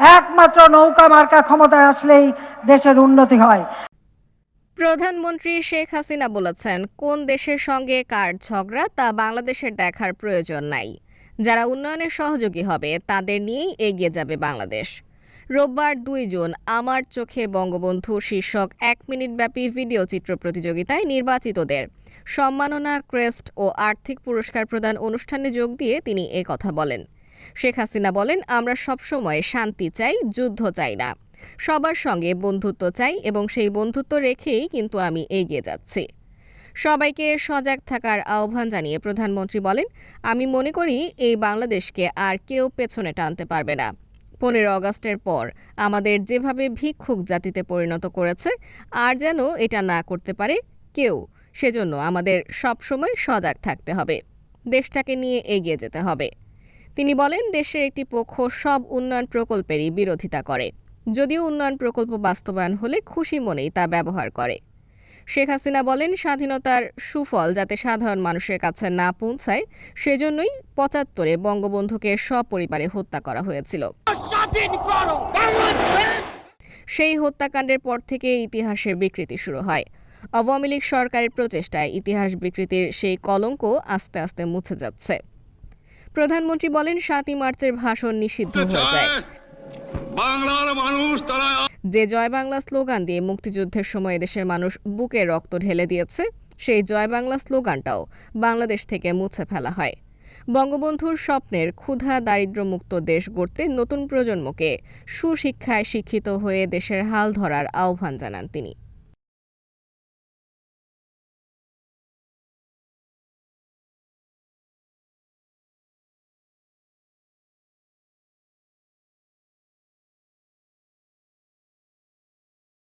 একমাত্র নৌকা মার্কা ক্ষমতায় আসলেই দেশের উন্নতি হয়। প্রধানমন্ত্রী শেখ হাসিনা বলেছেন, কোন দেশের সঙ্গে কার ঝগড়া তা বাংলাদেশের দেখার প্রয়োজন নাই। যারা উন্নয়নের সহযোগী হবে, তাদের নিয়েই এগিয়ে যাবে বাংলাদেশ। রোববার দুই জুন আমার চোখে বঙ্গবন্ধু শীর্ষক এক মিনিটব্যাপী ভিডিও চিত্র প্রতিযোগিতায় নির্বাচিতদের সম্মাননা ক্রেস্ট ও আর্থিক পুরস্কার প্রদান অনুষ্ঠানে যোগ দিয়ে তিনি এ কথা বলেন। শেখ হাসিনা বলেন, আমরা সবসময় শান্তি চাই, যুদ্ধ চাই না। সবার সঙ্গে বন্ধুত্ব চাই এবং সেই বন্ধুত্ব রেখেই কিন্তু আমি এগিয়ে যাচ্ছি। সবাইকে সজাগ থাকার আহ্বান জানিয়ে প্রধানমন্ত্রী বলেন, আমি মনে করি এই বাংলাদেশকে আর কেউ পেছনে টানতে পারবে না। পনেরো আগস্টের পর আমাদের যেভাবে ভিক্ষুক জাতিতে পরিণত করেছে, আর যেন এটা না করতে পারে কেউ, সেজন্য আমাদের সবসময় সজাগ থাকতে হবে। দেশটাকে নিয়ে এগিয়ে যেতে হবে। তিনি বলেন দেশের একটি পক্ষ সব উন্নয়ন প্রকল্পেরই বিরোধিতা করে। যদিও উন্নয়ন প্রকল্প বাস্তবায়ন হলে খুশি মনেই তা ব্যবহার করে। শেখ হাসিনা বলেন স্বাধীনতার সুফল যাতে সাধারণ মানুষের কাছে না পৌঁছায় সেজন্যই পঁচাত্তরে বঙ্গবন্ধুকে সপরিবারে হত্যা করা হয়েছিল। সেই হত্যাকাণ্ডের পর থেকে ইতিহাসের বিকৃতি শুরু হয়। আওয়ামী লীগ সরকারের প্রচেষ্টায় ইতিহাস বিকৃতির সেই কলঙ্ক আস্তে আস্তে মুছে যাচ্ছে। প্রধানমন্ত্রী বলেন সাতই মার্চের ভাষণ নিষিদ্ধ হয়ে যায়। বাংলার মানুষ তারা যে জয় বাংলা স্লোগান দিয়ে মুক্তিযুদ্ধের সময় দেশের মানুষ বুকে রক্ত ঢেলে দিয়েছে সেই জয় বাংলা স্লোগানটাও বাংলাদেশ থেকে মুছে ফেলা হয়। বঙ্গবন্ধুর স্বপ্নের ক্ষুধা দারিদ্র্যমুক্ত দেশ গড়তে নতুন প্রজন্মকে সুশিক্ষায় শিক্ষিত হয়ে দেশের হাল ধরার আহ্বান জানান তিনি।